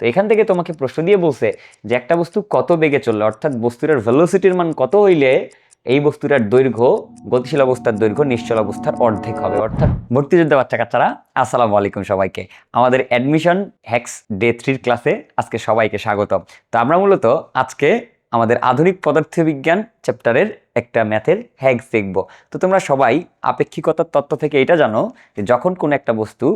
তো এখান থেকে তোমাকে প্রশ্ন দিয়ে বলছে যে একটা বস্তু কত বেগে চললে, অর্থাৎ বস্তুটার ভেলোসিটির মান কত হইলে এই বস্তুটার দৈর্ঘ্য, গতিশীল অবস্থার দৈর্ঘ্য, নিশ্চল অবস্থার অর্ধেক হবে? অর্থাৎ ভর্তিযোদ্ধা বাচ্চা কাচ্চারা, আসসালামু আলাইকুম সবাইকে। আমাদের অ্যাডমিশন হ্যাক্স ডে থ্রির ক্লাসে আজকে সবাইকে স্বাগতম। তো আমরা মূলত আজকে আমাদের আধুনিক পদার্থবিজ্ঞান চ্যাপ্টারের একটা ম্যাথের হ্যাক্স দেখব। তো তোমরা সবাই আপেক্ষিকতার তত্ত্ব থেকে এটা জানো যে যখন কোনো একটা বস্তু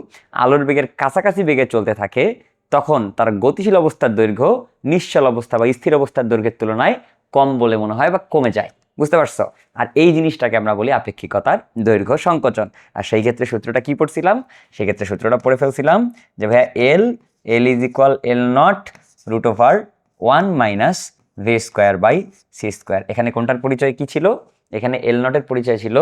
আলোর বেগের কাছাকাছি বেগে চলতে থাকে তখন তার গতিশীল অবস্থার দৈর্ঘ্য, নিশ্চল অবস্থা বা স্থির অবস্থার দৈর্ঘ্যের তুলনায় কম বলে মনে হয় বা কমে যায়। বুঝতে পারছ? আর এই জিনিসটাকে আমরা বলি আপেক্ষিকতার দৈর্ঘ্য সংকোচন। আর সেই ক্ষেত্রে সূত্রটা কি পড়ছিলাম? সেই ক্ষেত্রে সূত্রটা পড়ে ফেলছিলাম যে, ভাইয়া L L is equal L nought root over one minus v square by c square এখানে কোনটার পরিচয় কি ছিল? এখানে এল নটের পরিচয় ছিল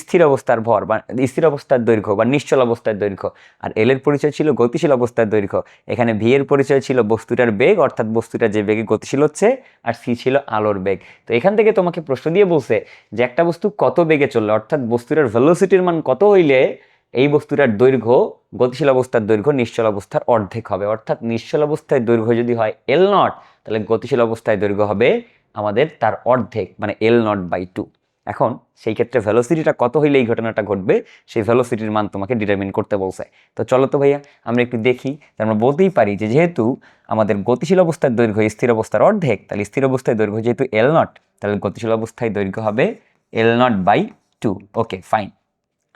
স্থির অবস্থার ভর বা স্থির অবস্থার দৈর্ঘ্য বা নিশ্চল অবস্থার দৈর্ঘ্য। আর এল এর পরিচয় ছিল গতিশীল অবস্থার দৈর্ঘ্য। এখানে ভি এর পরিচয় ছিল বস্তুটার বেগ, অর্থাৎ বস্তুটা যে বেগে গতিশীল হচ্ছে, আর সি ছিল আলোর বেগ। তো এখান থেকে তোমাকে প্রশ্ন দিয়ে বলছে যে একটা বস্তু কত বেগে চললে, অর্থাৎ বস্তুটার ভেলোসিটির মান কত হইলে এই বস্তুটার দৈর্ঘ্য, গতিশীল অবস্থার দৈর্ঘ্য, নিশ্চল অবস্থার অর্ধেক হবে? অর্থাৎ নিশ্চল অবস্থায় দৈর্ঘ্য যদি হয় এল নট তাহলে গতিশীল অবস্থায় দৈর্ঘ্য হবে আমাদের তার অর্ধেক মানে এল নট বাই টু এখন সেই ক্ষেত্রে ভেলোসিটিটা কত হইলে এই ঘটনাটা ঘটবে, সেই ভেলোসিটির মান তোমাকে ডিটারমিন করতে বলছে। তো চলো তো ভাইয়া, আমরা একটু দেখি আমরা বলতেই পারি যে যেহেতু আমাদের গতিশীল অবস্থার দৈর্ঘ্য স্থির অবস্থার অর্ধেক, তাহলে স্থির অবস্থায় দৈর্ঘ্য যেহেতু এল নট তাহলে গতিশীল অবস্থায় দৈর্ঘ্য হবে L naught by two okay fine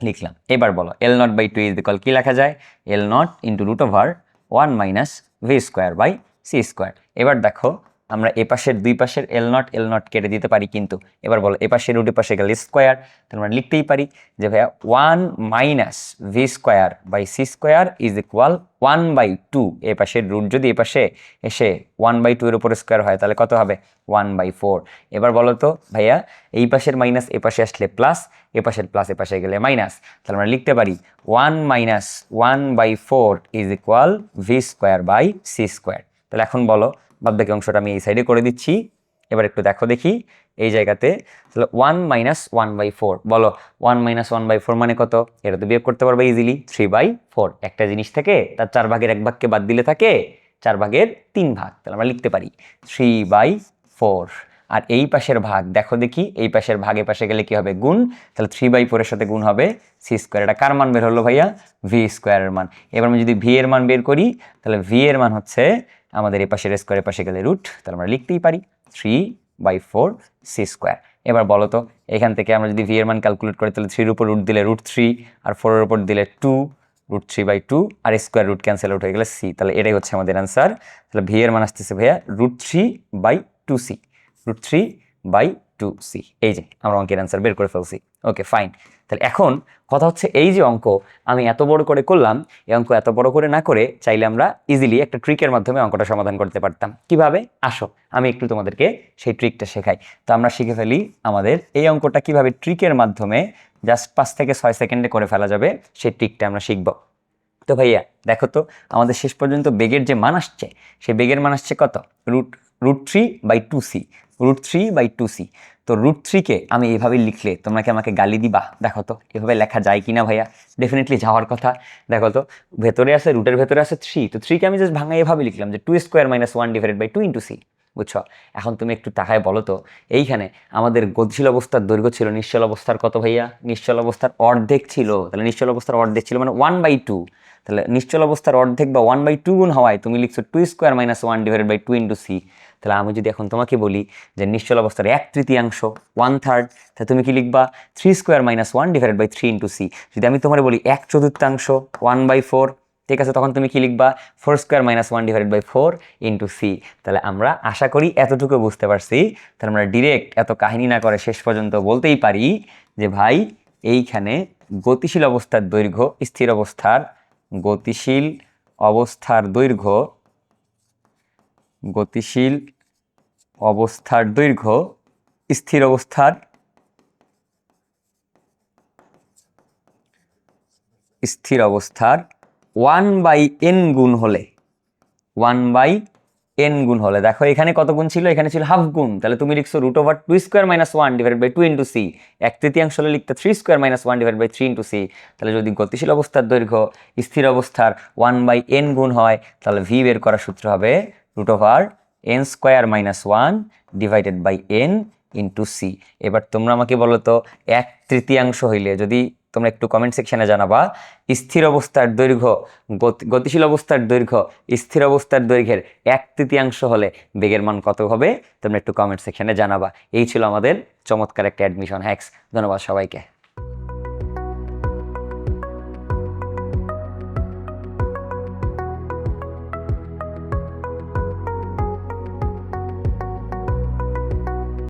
লিখলাম। এবার বলো L naught by two is equal কী লেখা যায়? L naught into root over one minus v square by c square এবার দেখো আমরা এ পাশের দুই পাশের এল নট এল নট কেটে দিতে পারি কিন্তু। এবার বলো, এ রুট পাশে গেলে স্কোয়ার তাহলে আমরা লিখতেই পারি যে ভাইয়া one minus v square by c square is equal one by two এ পাশের রুট যদি এ পাশে এসে ওয়ান বাই টু এর উপরে স্কোয়ার হয়, তাহলে কত হবে? ওয়ান বাই ফোর এবার বলো তো ভাইয়া, এই পাশের মাইনাস এ পাশে আসলে প্লাস এ পাশের প্লাস এ পাশে গেলে মাইনাস তাহলে আমরা লিখতে পারি one minus one by four is equal v square by c square তাহলে এখন বলো বাদবাকি অংশটা আমি এই সাইডে করে দিচ্ছি। এবার একটু দেখো দেখি, এই জায়গাতে তাহলে one minus one by four বলো one minus one by four মানে কত? এটা তো বিয়োগ করতে পারবে ইজিলি থ্রি বাই ফোর একটা জিনিস থেকে তার চার ভাগের এক ভাগকে বাদ দিলে থাকে, চার ভাগের তিন ভাগ, তাহলে আমরা লিখতে পারি থ্রি বাই ফোর আর এই পাশের ভাগ, দেখো দেখি, এই পাশের ভাগে পাশে গেলে কি হবে? গুণ, তাহলে থ্রি বাই ফোরের সাথে গুণ হবে সি স্কোয়ার এটা কার মান বের হলো ভাইয়া? ভি স্কোয়ারের মান। এবার আমি যদি ভি এর মান বের করি, তাহলে ভি এর মান হচ্ছে আমাদের এপাশে রেস স্কোয়ারের পাশে গেলে রুট তাহলে আমরা লিখতেই পারি three by four c square এবার বলো তো, এখান থেকে আমরা যদি ভি মান ক্যালকুলেট করি, তাহলে থ্রির উপর রুট দিলে রুট থ্রি আর ফোরের উপর দিলে two root three by two R square root cancel out হয়ে গেলে সি তাহলে এটাই হচ্ছে আমাদের অ্যান্সার তাহলে ভি মান আসতেছে ভাইয়া root three by two c root three by two c এই যে, আমরা অঙ্কের অ্যান্সার বের করে ফেলছি। ওকে ফাইন তাহলে এখন কথা হচ্ছে এই যে অঙ্ক, আমি এত বড় করে করলাম, এই অঙ্ক এত বড় করে না করে চাইলে আমরা ইজিলি একটা ট্রিকের মাধ্যমে অঙ্কটা সমাধান করতে পারতাম। কীভাবে? আসো, আমি একটু তোমাদেরকে সেই ট্রিকটা শেখাই। তো আমরা শিখে ফেলি আমাদের এই অঙ্কটা কীভাবে ট্রিকের মাধ্যমে জাস্ট পাঁচ থেকে ছয় সেকেন্ডে করে ফেলা যাবে, সেই ট্রিকটা আমরা শিখব। তো ভাইয়া, দেখো তো, আমাদের শেষ পর্যন্ত বেগের যে মান আসছে, সেই বেগের মান আসছে কত? Root root three by two c root three by two c তো রুট থ্রিকে আমি এভাবে লিখলে তোমরা কি আমাকে গালি দিবা? দেখো তো, এভাবে লেখা যায় কি না ভাইয়া? ডেফিনেটলি যাওয়ার কথা। দেখো তো, ভেতরে আছে রুটের ভেতরে আছে থ্রি তো থ্রিকে আমি জাস্ট ভাঙা এভাবে লিখলাম যে two square minus one divided by two into c বুঝছ? এখন তুমি একটু তাকায় বলো তো, এইখানে আমাদের গতিশীল অবস্থার দৈর্ঘ্য ছিল নিশ্চল অবস্থার কত ভাইয়া? নিশ্চল অবস্থার অর্ধেক ছিল। তাহলে নিশ্চল অবস্থার অর্ধেক ছিল মানে ওয়ান বাই টু তাহলে নিশ্চল অবস্থার অর্ধেক বা ওয়ান বাই টু গুণ হওয়ায় তুমি লিখছো two square minus one divided by two into c তাহলে আমি যদি এখন তোমাকে বলি যে নিশ্চল অবস্থার এক তৃতীয়াংশ ওয়ান থার্ড তাহলে তুমি কি লিখবা? Three square minus one divided by three into c যদি আমি তোমার বলি এক চতুর্থাংশ ওয়ান বাই ফোর ঠিক আছে, তখন তুমি কি লিখবা? Four square minus one divided by four into c তাহলে আমরা আশা করি এতটুকু বুঝতে পারছি। তাহলে আমরা ডিরেক্ট এত কাহিনী না করে শেষ পর্যন্ত বলতেই পারি যে ভাই, এইখানে গতিশীল অবস্থার দৈর্ঘ্য, স্থির অবস্থার গতিশীল অবস্থার দৈর্ঘ্য, গতিশীল অবস্থার দৈর্ঘ্য, স্থির অবস্থার স্থির অবস্থার ওয়ান বাই এন গুণ হলে ওয়ান বাই এন গুণ হলে। দেখো, এখানে কত গুণ ছিল? এখানে ছিল হাফ গুণ। তাহলে তুমি লিখছো root over two square minus one divide by two into c এক তৃতীয়াংশ হলে লিখতে three square minus one divide by three into c তাহলে যদি গতিশীল অবস্থার দৈর্ঘ্য স্থির অবস্থার ওয়ান বাই এন গুণ হয়, তাহলে ভি বের করার সূত্র হবে root over n square minus one divided by n into c এবার তোমরা আমাকে বলো তো, এক তৃতীয়াংশ হইলে যদি তোমরা একটু কমেন্ট সেকশনে জানাবা। স্থির অবস্থার দৈর্ঘ্য, গতি- গতিশীল অবস্থার দৈর্ঘ্য, স্থির অবস্থার দৈর্ঘ্যের এক তৃতীয়াংশ হলে বেগের মান কত হবে? তোমরা একটু কমেন্ট সেকশনে জানাবা। এই ছিল আমাদের চমৎকার একটা অ্যাডমিশন হ্যাক্স ধন্যবাদ সবাইকে।